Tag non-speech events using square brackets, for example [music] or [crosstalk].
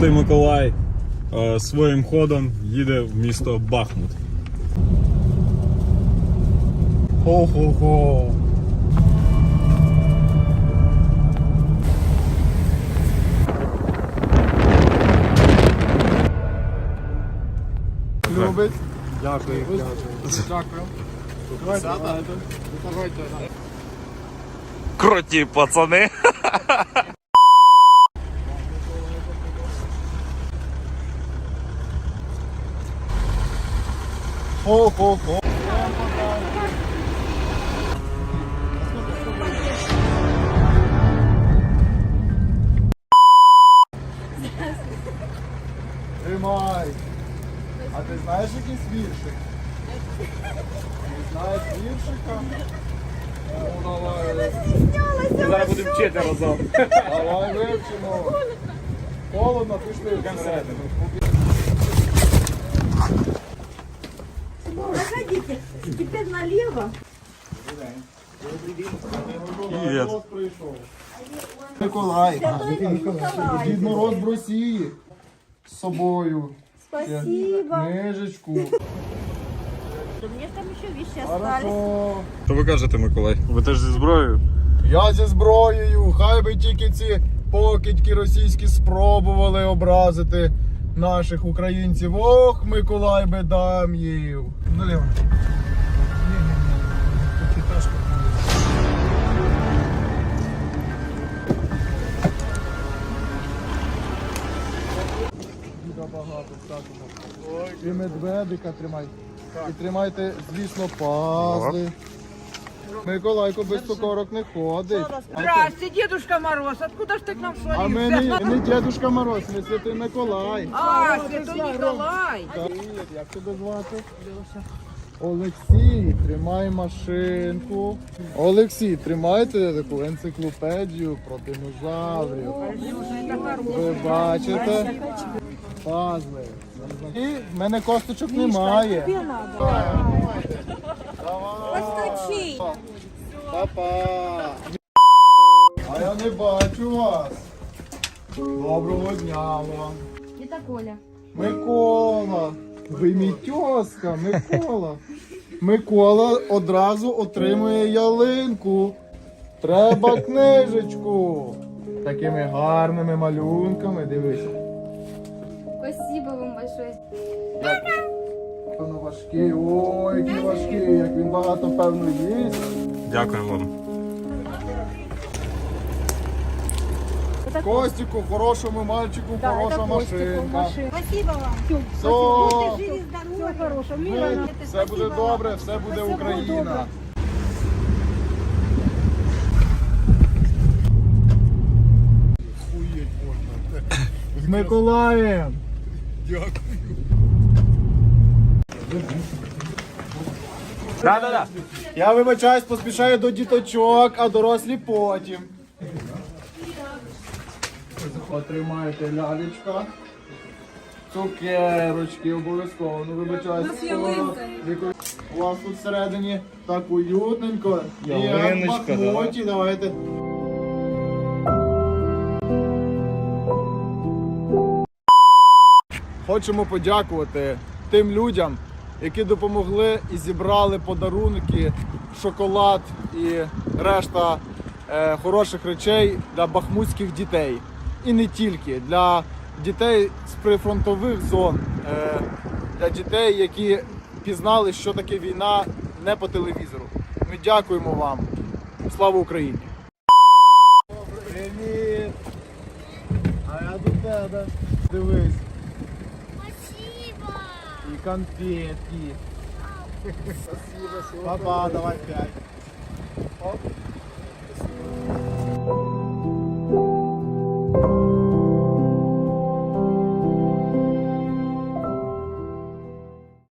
Святий Миколай е, своїм ходом їде в місто Бахмут. Хо-хо-хо. Любить. Дякую. Дякую. Давайте. Давайте. Круті пацани! [laughs] Хо-хо-хо. Тримай. А ти знаєш якийсь віршик? Не знаєш віршика? Ну, давай. Зараз будемо вчити разом. Давай вивчимо. Холодно, пішли всередину. Заходите, теперь налево. Прийшов. Миколай. Николай. Дід Мороз в Росії. З собою. Спасибо. Книжечку. Мне там еще вещи остались. Хорошо. Що ви кажете, Миколай? Ви теж зі зброєю? Я зі зброєю. Хай би тільки ці покидьки російські спробували образити наших українців. Ох, Миколай би дам. Наліво. Багато всякого. І медведика тримай. І тримайте, звісно, пазли. Миколайко без цукорок не ходить. Здрасте, Дедушка Мороз, откуда ж ты к нам А ми не, не Дедушка Мороз, ми святий Миколай. А, Святой Николай. Привіт, як тебе звати? Олексій, тримай машинку. Олексій, тримайте таку енциклопедію про динозаврів. Ви бачите? Пазли. І в мене косточок немає. Постучи. Папа. А я не бачу вас. Доброго дня вам. Это Коля. Микола. Ви мій тьоска, Микола. Микола одразу отримує ялинку. Треба книжечку. Такими гарними малюнками. Дивись. Спасибо вам большое. Воно важкий. Ой, який важкий, як він багато певно їсть. Дякую вам. Костіку, хорошому мальчику, хороша машинка. Спасибо вам. Все, Живи здоровы. хорошего. ми- все буде добре, все буде Україна. З Миколаєм! Да-да-да. Я вибачаюсь, поспішаю до діточок, а дорослі потім. Отримаєте лялечка. Цукерочки обов'язково. Ну вибачаюсь. У вас тут всередині так уютненько. І як в Ялиночка, да. Бахмуті, давайте. Хочемо подякувати тим людям, які допомогли і зібрали подарунки, шоколад і решта е, хороших речей для бахмутських дітей. І не тільки для дітей з прифронтових зон, е, для дітей, які пізнали, що таке війна не по телевізору. Ми дякуємо вам. Слава Україні! Привіт! А я до тебе. Дивись. Конфетки. Спасибо, Папа, давай пять. Оп.